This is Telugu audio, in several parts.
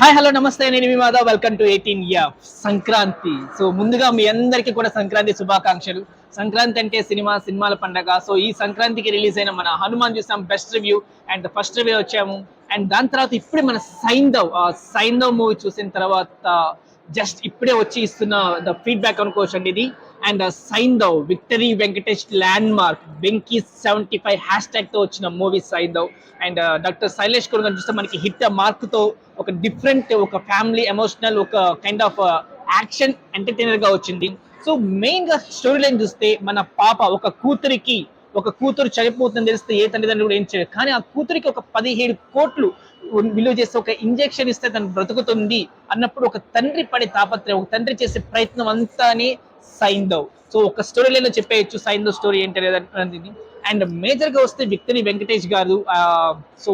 హాయ్ హలో నమస్తే. నేను మీ Madhav. Welcome to eighteen year Sankranti. So ముందుగా మీ అందరికీ కూడా సంక్రాంతి శుభాకాంక్షలు. సంక్రాంతి అంటే సినిమా సినిమాల పండగ. సో ఈ సంక్రాంతికి రిలీజ్ అయిన మన హనుమాన్ చూసాం best review and first review వచ్చాము. అండ్ దాని తర్వాత ఇప్పుడే మన సైందవ్ సైందవ్ మూవీ చూసిన తర్వాత జస్ట్ ఇప్పుడే వచ్చి ఇస్తున్న ద ఫీడ్బ్యాక్ అనుకోవచ్చు అండి ఇది. And Saindhav victory Venkatesh landmark Venky seventy five hash ట్యాగ్తో వచ్చిన movie Saindhav and doctor Sailesh కురు గారు చూస్తే మనకి హిట్ మార్క్తో ఒక డిఫరెంట్ ఒక ఫ్యామిలీ ఎమోషనల్ ఒక కైండ్ ఆఫ్ యాక్షన్ ఎంటర్టైనర్గా వచ్చింది. సో మెయిన్గా స్టోరీ లైన్ చూస్తే మన పాప ఒక కూతురికి ఒక కూతురు చనిపోతుందని తెలిస్తే ఏ తల్లిదండ్రులు కూడా ఏం చేయరు. కానీ ఆ కూతురికి ఒక పదిహేడు కోట్లు విలువ చేస్తే ఒక ఇంజెక్షన్ ఇస్తే తను బ్రతుకుతుంది అన్నప్పుడు ఒక తండ్రి పడే తాపత్రయం ఒక తండ్రి చేసే ప్రయత్నం అంతానే సైందవ్ సో ఒక స్టోరీ లేదా చెప్పేయచ్చు సైందవ్ స్టోరీ ఏంటి అనేది అండ్ మేజర్గా వస్తే విక్టరీ వెంకటేష్ గారు so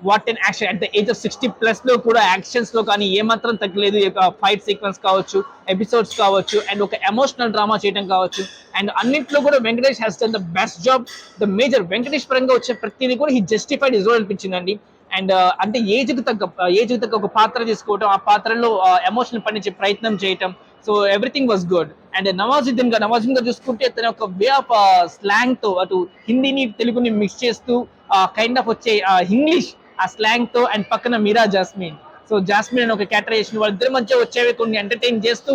what and action at the age of sixty ప్లస్లో కూడా యాక్షన్స్లో కానీ ఏమాత్రం తగ్గలేదు. ఫైట్ సీక్వెన్స్ కావచ్చు ఎపిసోడ్స్ కావచ్చు అండ్ ఒక ఎమోషనల్ డ్రామా చేయడం కావచ్చు. అండ్ అన్నింటిలో కూడా Venkatesh has done the best job the major Venkatesh పరంగా వచ్చే ప్రతిదీ కూడా హీ జస్టిఫైడ్ ఇజ్ అనిపించిందండి. అండ్ అంటే ఏజ్కి తగ్గ ఏజ్కి తగ్గ ఒక పాత్ర తీసుకోవటం ఆ పాత్రలో ఎమోషన్ పండించే ప్రయత్నం చేయటం. So everything was good and Nawazuddin గారు నవాజుద్దీన్ గారు చూసుకుంటే తన ఒక వే ఆఫ్ స్లాంగ్తో అటు హిందీని తెలుగుని మిక్స్ చేస్తూ కైండ్ ఆఫ్ వచ్చే ఇంగ్లీష్ ఆ స్లాంగ్తో అండ్ పక్కన మీరా జాస్మిన్. సో జాస్మిన్ అని ఒక క్యాటరైజేషన్ వాళ్ళిద్దరి మధ్య వచ్చేవి కొన్ని ఎంటర్టైన్ చేస్తూ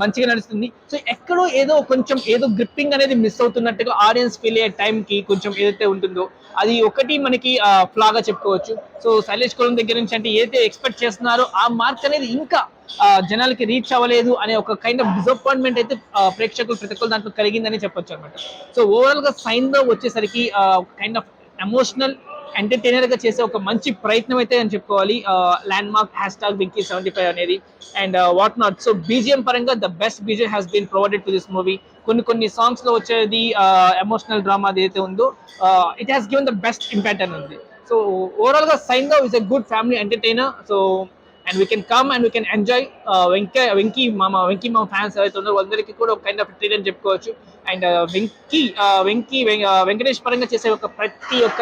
మంచిగా నడుస్తుంది. సో ఎక్కడో ఏదో కొంచెం ఏదో గ్రిప్పింగ్ అనేది మిస్ అవుతున్నట్టుగా ఆడియన్స్ ఫీల్ అయ్యే టైం కి కొంచెం ఏదైతే ఉంటుందో అది ఒకటి మనకి ఫ్లాగా చెప్పుకోవచ్చు. సో శైలేష్ కులం దగ్గర నుంచి అంటే ఏదైతే ఎక్స్పెక్ట్ చేస్తున్నారో ఆ మార్క్ అనేది ఇంకా జనాలకి రీచ్ అవ్వలేదు అనే ఒక కైండ్ ఆఫ్ డిసప్పాయింట్మెంట్ అయితే ప్రేక్షకులు ప్రతి ఒక్కరు దాంట్లో కలిగిందని చెప్పొచ్చు అనమాట సో ఓవరాల్గా సైన్లో వచ్చేసరికి కైండ్ ఆఫ్ ఎమోషనల్ ఎంటర్టైనర్గా చేసే ఒక మంచి ప్రయత్నం అయితే అని చెప్పుకోవాలి. Landmark hashtag Venky seventy five అనేది and what not so BGM పరంగా the best BGM has been provided to this movie కొన్ని కొన్ని సాంగ్స్లో వచ్చేది ఎమోషనల్ డ్రామా ఏదైతే ఉందో it has given the best impact అని ఉంది సో ఓవరాల్గా sign though is a good family entertainer so and we can come and we can enjoy Venkaiah Venky మామ వెంకీ మామ ఫ్యాన్స్ ఎవరైతే ఉన్నారో వాళ్ళందరికీ కూడా ఒక కైండ్ ఆఫ్ ట్రీట్ అని చెప్పుకోవచ్చు. అండ్ వెంకీ వెంకీ వెంకటేష్ పరంగా చేసే ఒక ప్రతి ఒక్క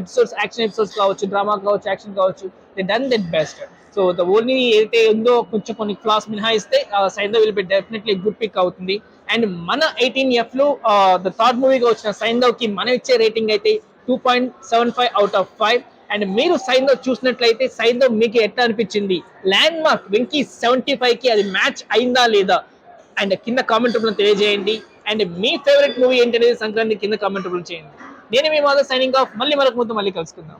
ఎపిసోడ్స్ యాక్షన్ ఎపిసోడ్స్ కావచ్చు డ్రామా కావచ్చు యాక్షన్ కావచ్చు they done that best so the only ఏదైతే ఉందో కొంచెం కొన్ని క్లాస్ మినహాయిస్తే sign will be definitely good pick అవుతుంది. అండ్ మన ఎయిటీన్ ఎఫ్లో ద థర్డ్ మూవీగా వచ్చిన సైందవ్కి మనం ఇచ్చే రేటింగ్ అయితే two point seven five out of five and మీరు సైన్లో చూసినట్లయితే సైన్లో మీకు ఎట్లా అనిపించింది? ల్యాండ్ మార్క్ వెంకీ సెవెంటీ ఫైవ్కి అది మ్యాచ్ అయిందా లేదా? అండ్ కింద కామెంట్ రూపంలో తెలియజేయండి. అండ్ మీ ఫేవరెట్ మూవీ ఏంటనేది సంక్రాంతి కింద కామెంట్ రూపంలో చేయండి. నేను మీ మాధవ్ సైనింగ్ ఆఫ్ మళ్ళీ మరొక ముందు మళ్ళీ కలుసుకుందాం.